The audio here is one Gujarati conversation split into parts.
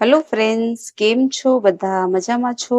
હેલો ફ્રેન્ડ્સ કેમ છો? બધા મજામાં છો?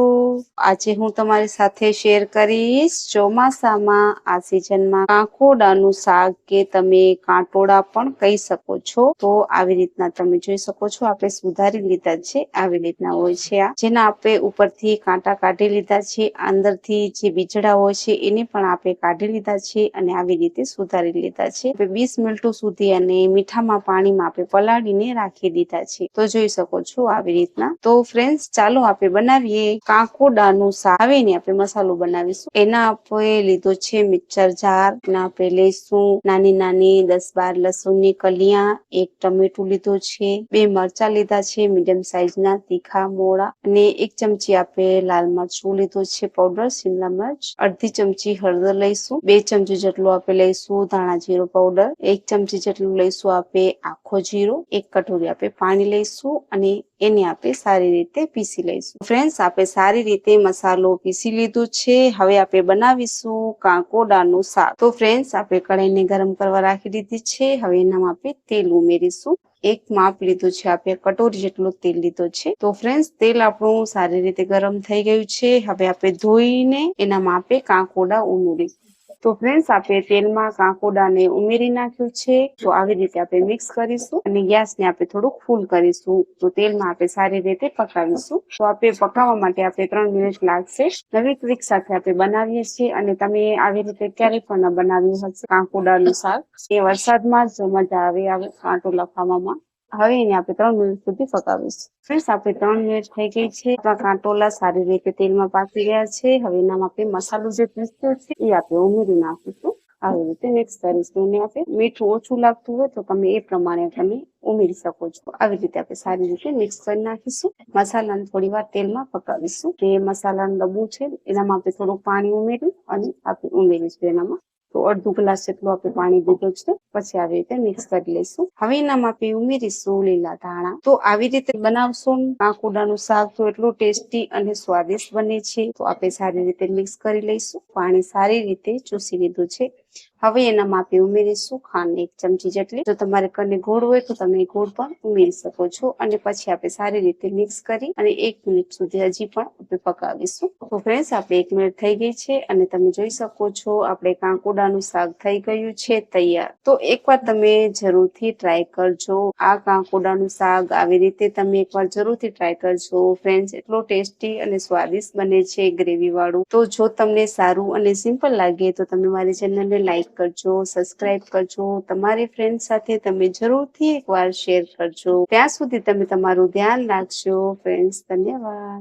આજે હું તમારી સાથે શેર કરીશ ચોમાસામાં આ સિઝનમાં કાંકોડાનું શાક કે તમે કાંટોડા પણ કહી શકો છો. તો આવી રીતના તમે જોઈ શકો છો, આપણે સુધારી લીધા છે. આવી રીતના હોય છે આ. જેના આપણે ઉપરથી કાંટા કાઢી લીધા છે, અંદરથી જે બીજડા હોય છે, એને પણ આપણે કાઢી લીધા છે અને આવી રીતે સુધારી લીધા છે. વીસ મિનિટો સુધી અને મીઠામાં પાણીમાં આપણે પલાળીને રાખી દીધા છે. તો જોઈ શકો છો આવી રીતના. તો ફ્રેન્ડ્સ ચાલો આપણે બનાવીએ કાંકોડાનું શાક. એની આપણે મસાલો બનાવીશું. એના આપણે લીધો છે મિક્સર જાર. એના આપણે લઈશું નાની નાની દસ બાર લસણની કલિયા. એક ટમેટું લીધો છે. બે મરચા લીધા છે મીડિયમ સાઈઝના તીખા, મોળા. અને એક ચમચી આપણે લાલ મરચું લીધો છે પાવડર શિમલા મરચ. અડધી ચમચી હળદર લઈશું. બે ચમચી જેટલું આપણે લઈશું ધાણા જીરો પાવડર એક ચમચી જેટલું લઈશું આપણે આખો જીરો. એક કટોરી આપણે પાણી લઈશું અને એને આપણે સારી રીતે પીસી લઈશું. ફ્રેન્ડ્સ આપણે સારી રીતે મસાલો પીસી લીધો છે. હવે આપણે બનાવીશું કાંકોડાનું શાક. તો ફ્રેન્ડ્સ આપણે કઢાઈને ગરમ કરવા રાખી દીધી છે. હવે એનામાં આપણે તેલ ઉમેરીશું. એક માપ લીધું છે આપણે કટોરી જેટલું તેલ લીધો છે. તો ફ્રેન્ડ્સ તેલ આપણું સારી રીતે ગરમ થઈ ગયું છે. હવે આપણે ધોઈને એનામાં આપણે કાંકોડા ઉમેરીશું. તો ફ્રેન્ડ્સ આપણે તેલમાં કાંકોડાને ઉમેરી નાખ્યું છે. તો આવી રીતે આપણે મિક્સ કરીશું અને ગેસને આપણે થોડુંક ફૂલ કરીશું. તો તેલમાં આપણે સારી રીતે પકાવીશું. તો આપણે પકાવવા માટે આપણે ત્રણ મિનિટ લાગશે. નવી ટ્રીક સાથે આપણે બનાવીએ છીએ અને તમે આવી રીતે ક્યારેય પણ બનાવ્યું હશે કાંકોડાનું શાક. એ વરસાદમાં જ મજા આવે આવે કાંટો લખાવામાં હવે એને આપણે ત્રણ મિનિટ સુધી પકાવીશું. ફ્રેન્ડ્સ આપણે ત્રણ મિનિટ થઈ ગઈ છે. આપણા કાંટોલા સારી રીતે તેલમાં પાકી ગયા છે. હવે એનામાં આપણે મસાલો જે પીસ્યો છે, એ આપણે ઉમેરી નાખીશું આવી રીતે મિક્સ કરીશું અને આપણે મીઠું ઓછું લાગતું હોય તો તમે એ પ્રમાણે તમે ઉમેરી શકો છો. આવી રીતે આપણે સારી રીતે મિક્સ કરી નાખીશું. મસાલાને થોડી વાર તેલમાં પકાવીશું. જે મસાલાનું ડબ્બુ છે, એનામાં આપણે થોડું પાણી ઉમેરી અને આપણે ઉમેરીશું એનામાં. તો અડધું ગ્લાસ જેટલું આપણે પાણી દીધું છે. પછી આવી રીતે મિક્સ કરી લઈશું. હવે એનામાં આપણે ઉમેરીશું લીલા ધાણા. તો આવી રીતે બનાવશો કાંકોડાનું શાક તો એટલું ટેસ્ટી અને સ્વાદિષ્ટ બને છે. તો આપણે સારી રીતે મિક્સ કરી લઈશું. પાણી સારી રીતે ચૂસી લીધું છે. હવે એનામાં આપણે ઉમેરીશું ખાંડ એક ચમચી જેટલી. જો તમારે કને ગોળ હોય તો તમે ગોળ પણ ઉમેરી શકો છો. અને પછી આપણે સારી રીતે મિક્સ કરી અને એક મિનિટ સુધી હજી પણ આપણે પકાવીશું. તો ફ્રેન્ડ્સ આપણે એક મિનિટ થઈ ગઈ છે અને તમે જોઈ શકો છો આપણે કાંકોડાનું શાક થઈ ગયું છે તૈયાર. તો એકવાર તમે જરૂરથી ટ્રાય કરજો. આ કાંકોડાનું શાક આવી રીતે તમે એકવાર જરૂરથી ટ્રાય કરજો. ફ્રેન્ડ્સ એટલો ટેસ્ટી અને સ્વાદિષ્ટ બને છે ગ્રેવી વાળું તો જો તમને સારું અને સિમ્પલ લાગે તો તમે મારી ચેનલને લાઈક કરજો સબસ્ક્રાઇબ કરજો. તમારી ફ્રેન્ડ સાથે તમે જરૂરથી એકવાર શેર કરજો. ત્યાં સુધી તમે તમારું ધ્યાન રાખજો. ફ્રેન્ડ્સ ધન્યવાદ.